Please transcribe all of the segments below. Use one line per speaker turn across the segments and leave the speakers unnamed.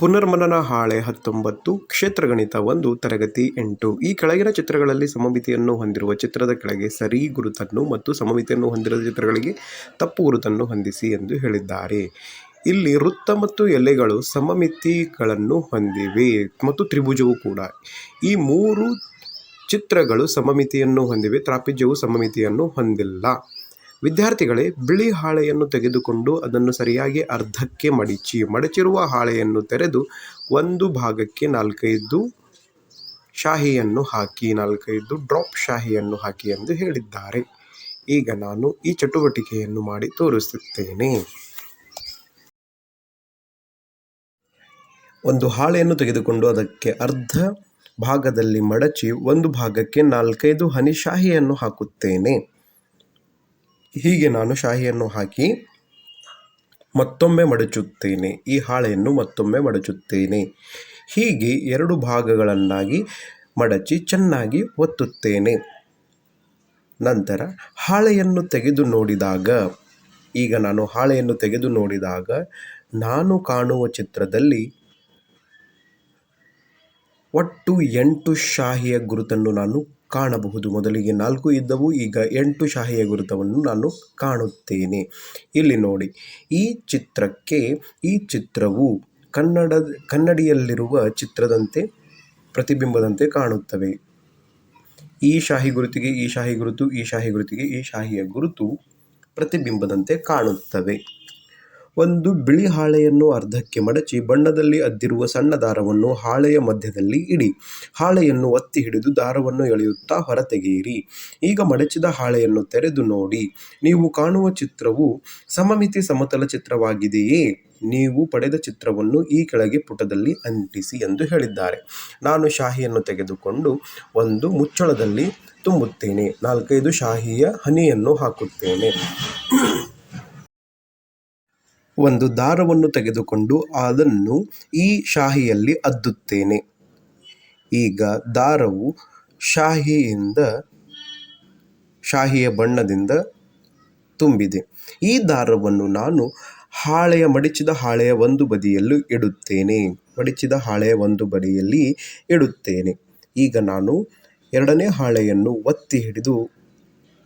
ಪುನರ್ಮನನ ಹಾಳೆ ಹತ್ತೊಂಬತ್ತು, ಕ್ಷೇತ್ರಗಣಿತ ಒಂದು, ತರಗತಿ ಎಂಟು. ಈ ಕೆಳಗಿನ ಚಿತ್ರಗಳಲ್ಲಿ ಸಮಮಿತಿಯನ್ನು ಹೊಂದಿರುವ ಚಿತ್ರದ ಕೆಳಗೆ ಸರಿ ಗುರುತನ್ನು ಮತ್ತು ಸಮಮಿತಿಯನ್ನು ಹೊಂದಿರದ ಚಿತ್ರಗಳಿಗೆ ತಪ್ಪು ಗುರುತನ್ನು ಹೊಂದಿಸಿ ಎಂದು ಹೇಳಿದ್ದಾರೆ. ಇಲ್ಲಿ ವೃತ್ತ ಮತ್ತು ಎಲೆಗಳು ಸಮಮಿತಿಗಳನ್ನು ಹೊಂದಿವೆ ಮತ್ತು ತ್ರಿಭುಜವು ಕೂಡ. ಈ ಮೂರು ಚಿತ್ರಗಳು ಸಮಮಿತಿಯನ್ನು ಹೊಂದಿವೆ, ತ್ರಾಪಿಜ್ಯವು ಸಮಮಿತಿಯನ್ನು ಹೊಂದಿಲ್ಲ. ವಿದ್ಯಾರ್ಥಿಗಳೇ, ಬಿಳಿ ಹಾಳೆಯನ್ನು ತೆಗೆದುಕೊಂಡು ಅದನ್ನು ಸರಿಯಾಗಿ ಅರ್ಧಕ್ಕೆ ಮಡಿಚಿ, ಮಡಚಿರುವ ಹಾಳೆಯನ್ನು ತೆರೆದು ಒಂದು ಭಾಗಕ್ಕೆ ನಾಲ್ಕೈದು ಶಾಹಿಯನ್ನು ಹಾಕಿ, ನಾಲ್ಕೈದು ಡ್ರಾಪ್ ಶಾಹಿಯನ್ನು ಹಾಕಿ ಎಂದು ಹೇಳಿದ್ದಾರೆ. ಈಗ ನಾನು ಈ ಚಟುವಟಿಕೆಯನ್ನು ಮಾಡಿ ತೋರಿಸುತ್ತೇನೆ. ಒಂದು ಹಾಳೆಯನ್ನು ತೆಗೆದುಕೊಂಡು ಅದಕ್ಕೆ ಅರ್ಧ ಭಾಗದಲ್ಲಿ ಮಡಚಿ, ಒಂದು ಭಾಗಕ್ಕೆ ನಾಲ್ಕೈದು ಹನಿ ಶಾಹಿಯನ್ನು ಹಾಕುತ್ತೇನೆ. ಹೀಗೆ ನಾನು ಶಾಹಿಯನ್ನು ಹಾಕಿ ಮತ್ತೊಮ್ಮೆ ಮಡಚುತ್ತೇನೆ. ಈ ಹಾಳೆಯನ್ನು ಮತ್ತೊಮ್ಮೆ ಮಡಚುತ್ತೇನೆ. ಹೀಗೆ ಎರಡು ಭಾಗಗಳನ್ನಾಗಿ ಮಡಚಿ ಚೆನ್ನಾಗಿ ಒತ್ತುತ್ತೇನೆ. ನಂತರ ಹಾಳೆಯನ್ನು ತೆಗೆದು ನೋಡಿದಾಗ, ಈಗ ನಾನು ಹಾಳೆಯನ್ನು ತೆಗೆದು ನೋಡಿದಾಗ, ನಾನು ಕಾಣುವ ಚಿತ್ರದಲ್ಲಿ ಒಟ್ಟು ಎಂಟು ಶಾಹಿಯ ಗುರುತನ್ನು ನಾನು ಕಾಣಬಹುದು. ಮೊದಲಿಗೆ ನಾಲ್ಕು ಇದ್ದವು, ಈಗ ಎಂಟು ಶಾಹಿಯ ಗುರುತವನ್ನು ನಾನು ಕಾಣುತ್ತೇನೆ. ಇಲ್ಲಿ ನೋಡಿ, ಈ ಚಿತ್ರಕ್ಕೆ, ಈ ಚಿತ್ರವು ಕನ್ನಡ, ಕನ್ನಡಿಯಲ್ಲಿರುವ ಚಿತ್ರದಂತೆ, ಪ್ರತಿಬಿಂಬದಂತೆ ಕಾಣುತ್ತವೆ. ಈ ಶಾಹಿ ಗುರುತಿಗೆ ಈ ಶಾಹಿ ಗುರುತು, ಈ ಶಾಹಿ ಗುರುತಿಗೆ ಈ ಶಾಹಿಯ ಗುರುತು ಪ್ರತಿಬಿಂಬದಂತೆ ಕಾಣುತ್ತವೆ. ಒಂದು ಬಿಳಿ ಹಾಳೆಯನ್ನು ಅರ್ಧಕ್ಕೆ ಮಡಚಿ ಬಣ್ಣದಲ್ಲಿ ಅದ್ದಿರುವ ಸಣ್ಣ ದಾರವನ್ನು ಹಾಳೆಯ ಮಧ್ಯದಲ್ಲಿ ಇಡಿ. ಹಾಳೆಯನ್ನು ಒತ್ತಿ ಹಿಡಿದು ದಾರವನ್ನು ಎಳೆಯುತ್ತಾ ಹೊರತೆಗೆಯಿರಿ. ಈಗ ಮಡಚಿದ ಹಾಳೆಯನ್ನು ತೆರೆದು ನೋಡಿ. ನೀವು ಕಾಣುವ ಚಿತ್ರವು ಸಮಮಿತಿ ಸಮತಲ ಚಿತ್ರವಾಗಿದೆಯೇ? ನೀವು ಪಡೆದ ಚಿತ್ರವನ್ನು ಈ ಕೆಳಗೆ ಪುಟದಲ್ಲಿ ಅಂಟಿಸಿ ಎಂದು ಹೇಳಿದ್ದಾರೆ. ನಾನು ಶಾಹಿಯನ್ನು ತೆಗೆದುಕೊಂಡು ಒಂದು ಮುಚ್ಚಳದಲ್ಲಿ ತುಂಬುತ್ತೇನೆ. ನಾಲ್ಕೈದು ಶಾಹಿಯ ಹನಿಯನ್ನು ಹಾಕುತ್ತೇನೆ. ಒಂದು ದಾರವನ್ನು ತೆಗೆದುಕೊಂಡು ಅದನ್ನು ಈ ಶಾಹಿಯಲ್ಲಿ ಅದ್ದುತ್ತೇನೆ. ಈಗ ದಾರವು ಶಾಹಿಯಿಂದ, ಶಾಹಿಯ ಬಣ್ಣದಿಂದ ತುಂಬಿದೆ. ಈ ದಾರವನ್ನು ನಾನು ಹಾಳೆಯ, ಮಡಿಚಿದ ಹಾಳೆಯ ಒಂದು ಬದಿಯಲ್ಲೂ ಇಡುತ್ತೇನೆ. ಮಡಿಚಿದ ಹಾಳೆಯ ಒಂದು ಬದಿಯಲ್ಲಿ ಇಡುತ್ತೇನೆ. ಈಗ ನಾನು ಎರಡನೇ ಹಾಳೆಯನ್ನು ಒತ್ತಿ ಹಿಡಿದು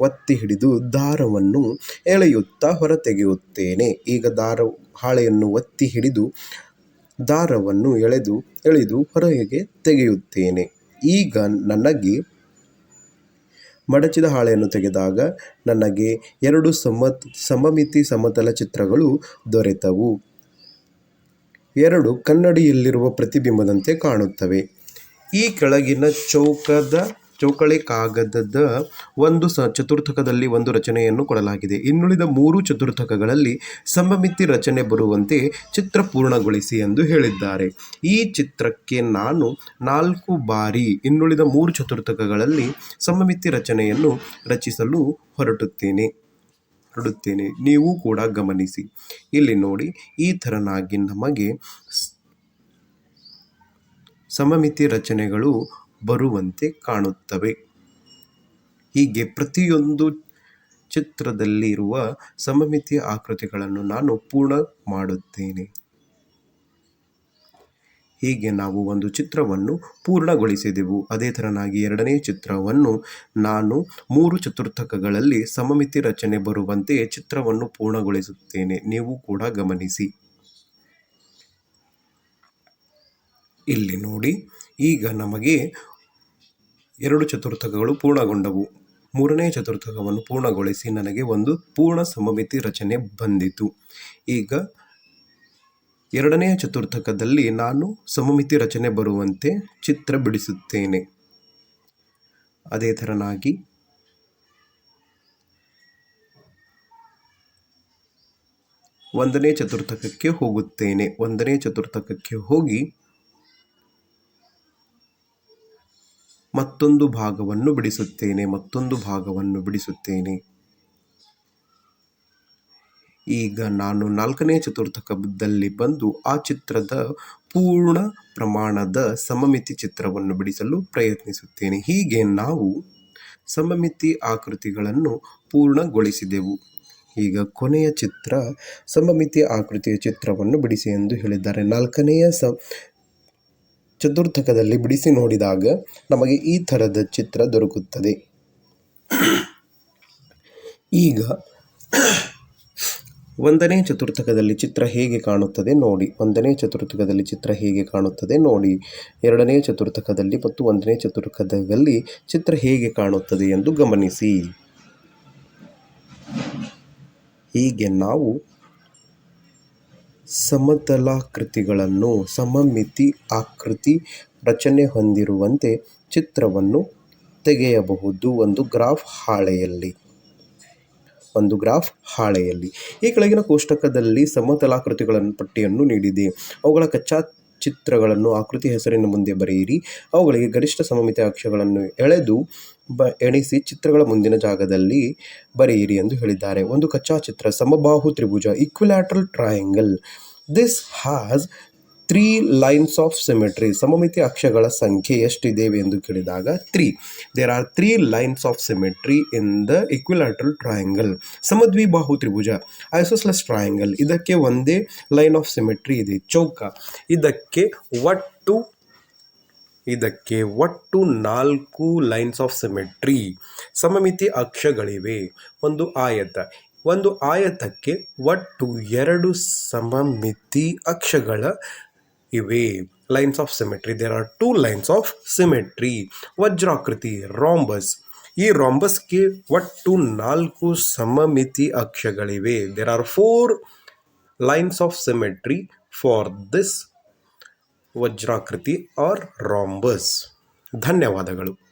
ಒತ್ತಿ ಹಿಡಿದು ದಾರವನ್ನು ಎಳೆಯುತ್ತಾ ಹೊರತೆಗೆಯುತ್ತೇನೆ. ಈಗ ದಾರ ಹಾಳೆಯನ್ನು ಒತ್ತಿ ಹಿಡಿದು ದಾರವನ್ನು ಎಳೆದು ಎಳೆದು ಹೊರಗೆ ತೆಗೆಯುತ್ತೇನೆ. ಈಗ ನನಗೆ ಮಡಚಿದ ಹಾಳೆಯನ್ನು ತೆಗೆದಾಗ ನನಗೆ ಎರಡು ಸಮ ಸಮಮಿತಿ ಸಮತಲ ಚಿತ್ರಗಳು ದೊರೆತವು. ಎರಡು ಕನ್ನಡಿಯಲ್ಲಿರುವ ಪ್ರತಿಬಿಂಬದಂತೆ ಕಾಣುತ್ತವೆ. ಈ ಕೆಳಗಿನ ಚೌಕದ ಚೌಕಳಿ ಕಾಗದದ ಒಂದು ಸ ಚತುರ್ಥಕದಲ್ಲಿ ಒಂದು ರಚನೆಯನ್ನು ಕೊಡಲಾಗಿದೆ. ಇನ್ನುಳಿದ ಮೂರು ಚತುರ್ಥಕಗಳಲ್ಲಿ ಸಮಮಿತಿ ರಚನೆ ಬರುವಂತೆ ಚಿತ್ರ ಪೂರ್ಣಗೊಳಿಸಿ ಎಂದು ಹೇಳಿದ್ದಾರೆ. ಈ ಚಿತ್ರಕ್ಕೆ ನಾನು ನಾಲ್ಕು ಬಾರಿ ಇನ್ನುಳಿದ ಮೂರು ಚತುರ್ಥಕಗಳಲ್ಲಿ ಸಮಮಿತಿ ರಚನೆಯನ್ನು ರಚಿಸಲು ಹೊರಟುತ್ತೇನೆ ಹೊರಡುತ್ತೇನೆ. ನೀವು ಕೂಡ ಗಮನಿಸಿ. ಇಲ್ಲಿ ನೋಡಿ, ಈ ಥರನಾಗಿ ನಮಗೆ ಸಮಮಿತಿ ರಚನೆಗಳು ಬರುವಂತೆ ಕಾಣುತ್ತವೆ. ಹೀಗೆ ಪ್ರತಿಯೊಂದು ಚಿತ್ರದಲ್ಲಿರುವ ಸಮಮಿತಿಯ ಆಕೃತಿಗಳನ್ನು ನಾನು ಪೂರ್ಣ ಮಾಡುತ್ತೇನೆ. ಹೀಗೆ ನಾವು ಒಂದು ಚಿತ್ರವನ್ನು ಪೂರ್ಣಗೊಳಿಸಿದೆವು. ಅದೇ ಥರನಾಗಿ ಎರಡನೇ ಚಿತ್ರವನ್ನು ನಾನು ಮೂರು ಚತುರ್ಥಕಗಳಲ್ಲಿ ಸಮಮಿತಿ ರಚನೆ ಬರುವಂತೆ ಚಿತ್ರವನ್ನು ಪೂರ್ಣಗೊಳಿಸುತ್ತೇನೆ. ನೀವು ಕೂಡ ಗಮನಿಸಿ. ಇಲ್ಲಿ ನೋಡಿ, ಈಗ ನಮಗೆ ಎರಡು ಚತುರ್ಥಕಗಳು ಪೂರ್ಣಗೊಂಡವು. ಮೂರನೇ ಚತುರ್ಥಕವನ್ನು ಪೂರ್ಣಗೊಳಿಸಿ ನನಗೆ ಒಂದು ಪೂರ್ಣ ಸಮಮಿತಿ ರಚನೆ ಬಂದಿತು. ಈಗ ಎರಡನೆಯ ಚತುರ್ಥಕದಲ್ಲಿ ನಾನು ಸಮಮಿತಿ ರಚನೆ ಬರುವಂತೆ ಚಿತ್ರ ಬಿಡಿಸುತ್ತೇನೆ. ಅದೇ ಥರನಾಗಿ ಒಂದನೇ ಚತುರ್ಥಕಕ್ಕೆ ಹೋಗುತ್ತೇನೆ. ಒಂದನೇ ಚತುರ್ಥಕಕ್ಕೆ ಹೋಗಿ ಮತ್ತೊಂದು ಭಾಗವನ್ನು ಬಿಡಿಸುತ್ತೇನೆ, ಮತ್ತೊಂದು ಭಾಗವನ್ನು ಬಿಡಿಸುತ್ತೇನೆ. ಈಗ ನಾನು ನಾಲ್ಕನೇ ಚತುರ್ಥಕದಲ್ಲಿ ಬಂದು ಆ ಚಿತ್ರದ ಪೂರ್ಣ ಪ್ರಮಾಣದ ಸಮಮಿತಿ ಚಿತ್ರವನ್ನು ಬಿಡಿಸಲು ಪ್ರಯತ್ನಿಸುತ್ತೇನೆ. ಹೀಗೆ ನಾವು ಸಮಮಿತಿ ಆಕೃತಿಗಳನ್ನು ಪೂರ್ಣಗೊಳಿಸಿದೆವು. ಈಗ ಕೊನೆಯ ಚಿತ್ರ, ಸಮಮಿತಿ ಆಕೃತಿಯ ಚಿತ್ರವನ್ನು ಬಿಡಿಸಿ ಎಂದು ಹೇಳಿದ್ದಾರೆ. ನಾಲ್ಕನೆಯ ಸ ಚತುರ್ಥಕದಲ್ಲಿ ಬಿಡಿಸಿ ನೋಡಿದಾಗ ನಮಗೆ ಈ ಥರದ ಚಿತ್ರ ದೊರಕುತ್ತದೆ. ಈಗ ಒಂದನೇ ಚತುರ್ಥಕದಲ್ಲಿ ಚಿತ್ರ ಹೇಗೆ ಕಾಣುತ್ತದೆ ನೋಡಿ. ಒಂದನೇ ಚತುರ್ಥಕದಲ್ಲಿ ಚಿತ್ರ ಹೇಗೆ ಕಾಣುತ್ತದೆ ನೋಡಿ. ಎರಡನೇ ಚತುರ್ಥಕದಲ್ಲಿ ಮತ್ತು ಒಂದನೇ ಚತುರ್ಥಕದಲ್ಲಿ ಚಿತ್ರ ಹೇಗೆ ಕಾಣುತ್ತದೆ ಎಂದು ಗಮನಿಸಿ. ಹೀಗೆ ನಾವು ಸಮತಲಾಕೃತಿಗಳನ್ನು ಸಮಮಿತಿ ಆಕೃತಿ ರಚನೆ ಹೊಂದಿರುವಂತೆ ಚಿತ್ರವನ್ನು ತೆಗೆಯಬಹುದು ಒಂದು ಗ್ರಾಫ್ ಹಾಳೆಯಲ್ಲಿ. ಒಂದು ಗ್ರಾಫ್ ಹಾಳೆಯಲ್ಲಿ. ಈ ಕೆಳಗಿನ ಕೋಷ್ಟಕದಲ್ಲಿ ಸಮತಲಾಕೃತಿಗಳನ್ನು ಪಟ್ಟಿಯನ್ನು ನೀಡಿದೆ. ಅವುಗಳ ಕಚ್ಚಾ ಚಿತ್ರಗಳನ್ನು ಆಕೃತಿ ಹೆಸರಿನ ಮುಂದೆ ಬರೆಯಿರಿ. ಅವುಗಳಿಗೆ ಗರಿಷ್ಠ ಸಮಮಿತಿ ಅಕ್ಷಗಳನ್ನು ಎಳೆದು ಬ ಎಣಿಸಿ ಚಿತ್ರಗಳ ಮುಂದಿನ ಜಾಗದಲ್ಲಿ ಬರೆಯಿರಿ ಎಂದು ಹೇಳಿದ್ದಾರೆ. ಒಂದು ಕಚ್ಚಾ ಚಿತ್ರ ಸಮಬಾಹು ತ್ರಿಭುಜ equilateral triangle this has three lines of symmetry ಸಮಮಿತಿ ಅಕ್ಷಗಳ ಸಂಖ್ಯೆ ಎಷ್ಟಿದ್ದೇವೆ ಎಂದು ಕೇಳಿದಾಗ three there are three lines of symmetry in the equilateral triangle ಸಮದ್ವಿಬಾಹು ತ್ರಿಭುಜ ಐಸೋಸ್ಲೆಸ್ ಟ್ರಯಾಂಗಲ್ ಇದಕ್ಕೆ ಒಂದೇ ಲೈನ್ ಆಫ್ ಸಿಮೆಟ್ರಿ ಇದೆ. ಚೌಕ, ಇದಕ್ಕೆ ಒಟ್ಟು ಇದಕ್ಕೆ ಒಟ್ಟು ನಾಲ್ಕು ಲೈನ್ಸ್ ಆಫ್ ಸಿಮೆಟ್ರಿ ಸಮಮಿತಿ ಅಕ್ಷಗಳಿವೆ. ಒಂದು ಆಯತ. ಒಂದು ಆಯತಕ್ಕೆ ಒಟ್ಟು ಎರಡು ಸಮಮಿತಿ ಅಕ್ಷಗಳ ಇವೆ. Lines of symmetry there are two lines of symmetry ವಜ್ರಾಕೃತಿ rhombus ಈ ರಾಂಬಸ್ಗೆ ಒಟ್ಟು ನಾಲ್ಕು ಸಮಮಿತಿ ಅಕ್ಷಗಳಿವೆ. There are four lines of symmetry for this ವಜ್ರಾಕೃತಿ or rhombus ಧನ್ಯವಾದಗಳು.